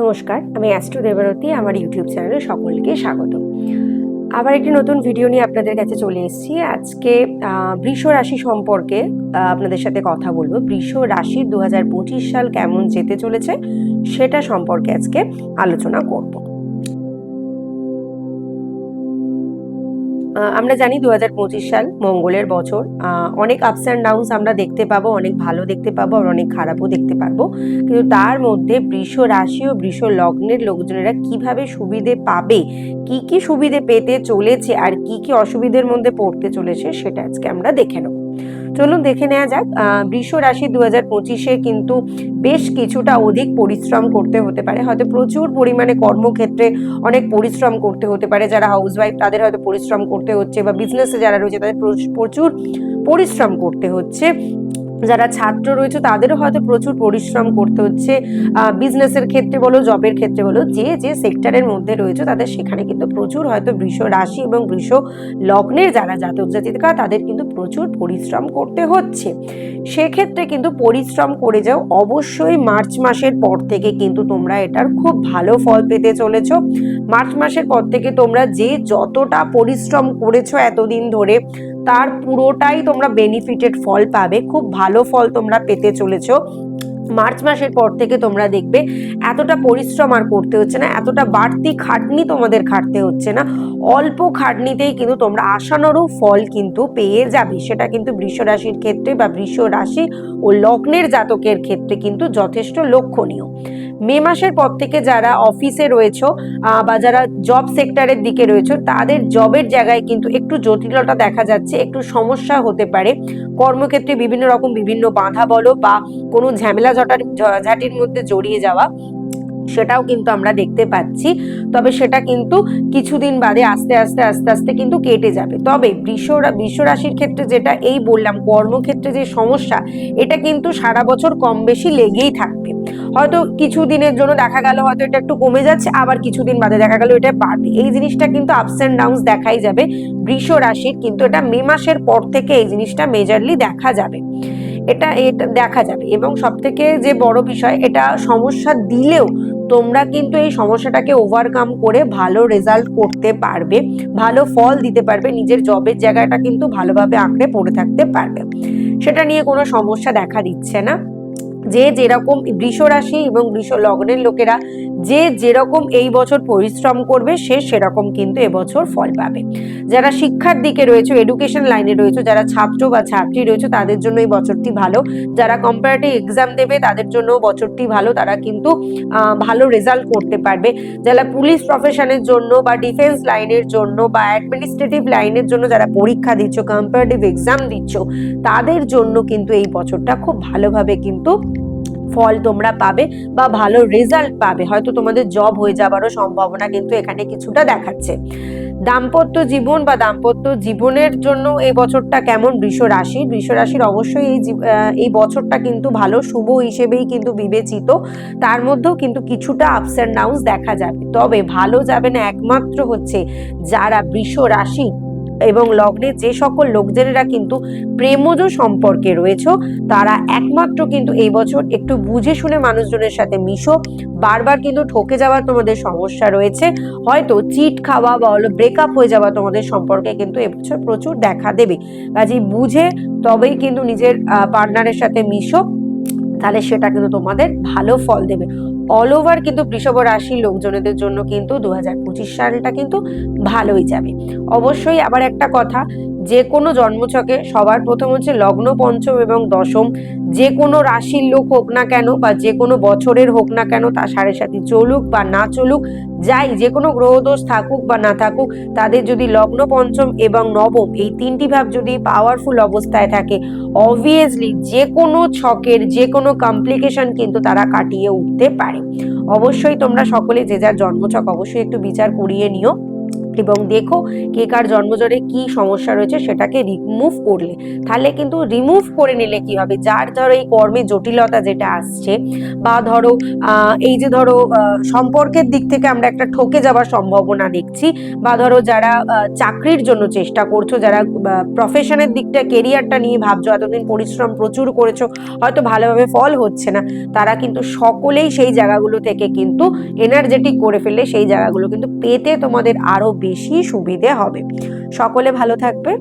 নমস্কার, আমি অ্যাস্ট্রো দেবরতী, আমার ইউটিউব চ্যানেলে সকলকে স্বাগত। আবার একটি নতুন ভিডিও নিয়ে আপনাদের কাছে চলে এসেছি। আজকে বৃষ রাশি সম্পর্কে আপনাদের সাথে কথা বলব। বৃষ রাশির দু হাজার পঁচিশ সাল কেমন যেতে চলেছে, সেটা সম্পর্কে আজকে আলোচনা করব। আমরা জানি দু হাজার পঁচিশ সাল মঙ্গলের বছর। অনেক আপস অ্যান্ড ডাউনস আমরা দেখতে পাবো, অনেক ভালো দেখতে পাবো আর অনেক খারাপও দেখতে পারব। কিন্তু তার মধ্যে বৃষ রাশি ও বৃষ লগ্নের লোকজনেরা কীভাবে সুবিধে পাবে, কি কি সুবিধে পেতে চলেছে আর কি কি অসুবিধের মধ্যে পড়তে চলেছে, সেটা আজকে আমরা দেখে নেব। চলুন দেখে নেওয়া যাক বৃষ রাশি দু হাজার পঁচিশে কিন্তু বেশ কিছুটা অধিক পরিশ্রম করতে হতে পারে। হয়তো প্রচুর পরিমাণে কর্মক্ষেত্রে অনেক পরিশ্রম করতে হতে পারে। যারা হাউসওয়াইফ তাদের হয়তো পরিশ্রম করতে হচ্ছে বা বিজনেসে যারা রয়েছে, তাদের প্রচ- প্রচুর পরিশ্রম করতে হচ্ছে। যারা ছাত্র রয়েছে, তাদেরও হয়তো প্রচুর পরিশ্রম করতে হচ্ছে। বিজনেসের ক্ষেত্রে বলো জবের ক্ষেত্রে বলো, যে যে সেক্টরের মধ্যে রয়েছে, তাদের সেখানে কিন্তু প্রচুর হয়তো বৃষ রাশি এবং বৃষ লগ্নের যারা জাতক জাতিকা, তাদের কিন্তু প্রচুর পরিশ্রম করতে হচ্ছে। সেক্ষেত্রে কিন্তু পরিশ্রম করে যাও, অবশ্যই মার্চ মাসের পর থেকে কিন্তু তোমরা এটার খুব ভালো ফল পেতে চলেছো। মার্চ মাসের পর থেকে তোমরা যে যতটা পরিশ্রম করেছ এতদিন ধরে তার পুরোটাই তোমরা বেনিফিটেড ফল পাবে। খুব ভালো ফল তোমরা পেতে চলেছো। মার্চ মাসের পর থেকে তোমরা দেখবে এতটা পরিশ্রম আর করতে হচ্ছে না, এতটা বাড়তি খাটনি তোমাদের খাটতে হচ্ছে না। অল্প খাটনিতেই কিন্তু তোমরা আশানুরূপ ফল কিন্তু পেয়ে যাবে। সেটা কিন্তু বৃষ রাশির ক্ষেত্রে বা বৃষ রাশি ও লগ্নের জাতকের ক্ষেত্রে কিন্তু যথেষ্ট লক্ষণীয়। মে মাসের পর থেকে যারা অফিসে রয়েছো বা যারা জব সেক্টরের দিকে রয়েছে, তাদের জবের জায়গায় কিন্তু একটু জটিলতা দেখা যাচ্ছে, একটু সমস্যা হতে পারে। কর্মক্ষেত্রে বিভিন্ন রকম বিভিন্ন বাধা বলো বা কোনো ঝামেলা জটার ঝ- ঝাঁটির মধ্যে জড়িয়ে যাওয়া, সেটাও কিন্তু আমরা দেখতে পাচ্ছি। তবে সেটা কিন্তু কিছুদিন বাদে আস্তে আস্তে আস্তে আস্তে কিন্তু কেটে যাবে। তবে বৃষ রা- বৃষ রাশির ক্ষেত্রে যেটা এই বললাম, কর্মক্ষেত্রে যে সমস্যা, এটা কিন্তু সারা বছর কম বেশি লেগেই থাকবে। হয়তো কিছু দিনের জন্য দেখা গেল, হয়তো এটা একটু কমে যাচ্ছে, আবার কিছুদিন বাদে দেখা গেল এটা বাড়বে। এই জিনিসটা কিন্তু আপস অ্যান্ড ডাউনস দেখাই যাবে। বৃষ রাশির কিন্তু এটা মে মাসের পর থেকে এই জিনিসটা মেজারলি দেখা যাবে। এটা এটা দেখা যাবে। এবং সব থেকে যে বড় বিষয়, এটা সমস্যা দিলেও তোমরা কিন্তু এই সমস্যাটাকে ওভারকাম করে ভালো রেজাল্ট করতে পারবে, ভালো ফল দিতে পারবে, নিজের জবের জায়গাটা কিন্তু ভালোভাবে আঁকড়ে পড়ে থাকতে পারবে। সেটা নিয়ে কোনো সমস্যা দেখা দিচ্ছে না। যে যেরকম বৃষ রাশি এবং বৃষ লগ্নের লোকেরা যে যেরকম এই বছর পরিশ্রম করবে, সে সেরকম কিন্তু এবছর ফল পাবে। যারা শিক্ষার দিকে রয়েছে এডুকেশন লাইনে রয়েছে, যারা ছাত্র বা ছাত্রী রয়েছে, তাদের জন্য এই বছরটি ভালো। যারা কম্পারেটিভ এক্সাম দেবে, তাদের জন্য বছরটি ভালো। তারা কিন্তু ভালো রেজাল্ট করতে পারবে। যারা পুলিশ প্রফেশনের জন্য বা ডিফেন্স লাইনের জন্য বা অ্যাডমিনিস্ট্রেটিভ লাইনের জন্য যারা পরীক্ষা দিচ্ছ কম্পারেটিভ এক্সাম দিচ্ছ, তাদের জন্য কিন্তু এই বছরটা খুব ভালোভাবে কিন্তু ফল তোমরা পাবে বা ভালো রেজাল্ট পাবে। হয়তো তোমাদের জব হয়ে যাবারও সম্ভাবনা কিন্তু এখানে কিছুটা দেখাচ্ছে। দাম্পত্য জীবন বা দাম্পত্য জীবনের জন্য এই বছরটা কেমন বৃষ রাশি বৃষ রাশির অবশ্যই এই এই বছরটা কিন্তু ভালো, শুভ হিসেবেই কিন্তু বিবেচিত। তার মধ্যেও কিন্তু কিছুটা আপস অ্যান্ড ডাউনস দেখা যাবে। তবে ভালো যাবে না একমাত্র হচ্ছে যারা বৃষ রাশি এবং লগ্নে যে সকল লোকজনেরা কিন্তু প্রেমজ সম্পর্কে রয়েছে, তারা একমাত্র কিন্তু এই বছর একটু বুঝে শুনে মানুষজনের সাথে মিশো। বারবার কিন্তু ঠকে যাওয়ার তোমাদের সমস্যা রয়েছে। হয়তো চিট খাওয়া বা হলো ব্রেকআপ হয়ে যাওয়া তোমাদের সম্পর্কে কিন্তু এবছর প্রচুর দেখা দেবে। কাজেই বুঝে তবেই কিন্তু নিজের পার্টনারের সাথে মিশো। তাহলে সেটা কিন্তু তোমাদের ভালো ফল দেবে। অল ওভার কিন্তু বৃষভ রাশির লোকজনেদের জন্য কিন্তু দু হাজার পঁচিশ সালটা কিন্তু ভালোই যাবে। অবশ্যই আবার একটা কথা যে কোনো জন্মছকে সবার প্রথম হচ্ছে লগ্ন পঞ্চম এবং দশম যে কোনো রাশির লোক হোক না কেন বা যে কোনো বছরের হোক না কেন তা সাড়ে সাথে চলুক বা না চলুক, যাই যে কোনো গ্রহদোষ থাকুক বা না থাকুক, তাদের যদি লগ্ন পঞ্চম এবং নবম এই তিনটি ভাব যদি পাওয়ারফুল অবস্থায় থাকে অবভিয়াসলি যে কোনো ছকের যে কোনো কমপ্লিকেশন কিন্তু তারা কাটিয়ে উঠতে পারে। অবশ্যই তোমরা সকলে যে যার জন্মছক অবশ্যই একটু বিচার করিয়ে নিও। এবং দেখো কে কার জন্মজরে কি সমস্যা রয়েছে সেটাকে রিমুভ করলে। তাহলে কিন্তু রিমুভ করে নিলে কি হবে? যার ধরো এই কর্মে জটিলতা যেটা আসছে বা ধরো এই যে ধরো সম্পর্কের দিক থেকে আমরা একটা ঠকে যাওয়ার সম্ভাবনা দেখছি বা ধরো যারা চাকরির জন্য চেষ্টা করছ, যারা প্রফেশনের দিকটা কেরিয়ারটা নিয়ে ভাবছ, এতদিন পরিশ্রম প্রচুর করেছ, হয়তো ভালোভাবে ফল হচ্ছে না, তারা কিন্তু সকলেই সেই জায়গাগুলো থেকে কিন্তু এনার্জেটিক করে ফেললে সেই জায়গাগুলো কিন্তু পেতে তোমাদের আরও বেশি সুবিধে হবে। সকলে ভালো থাকবে।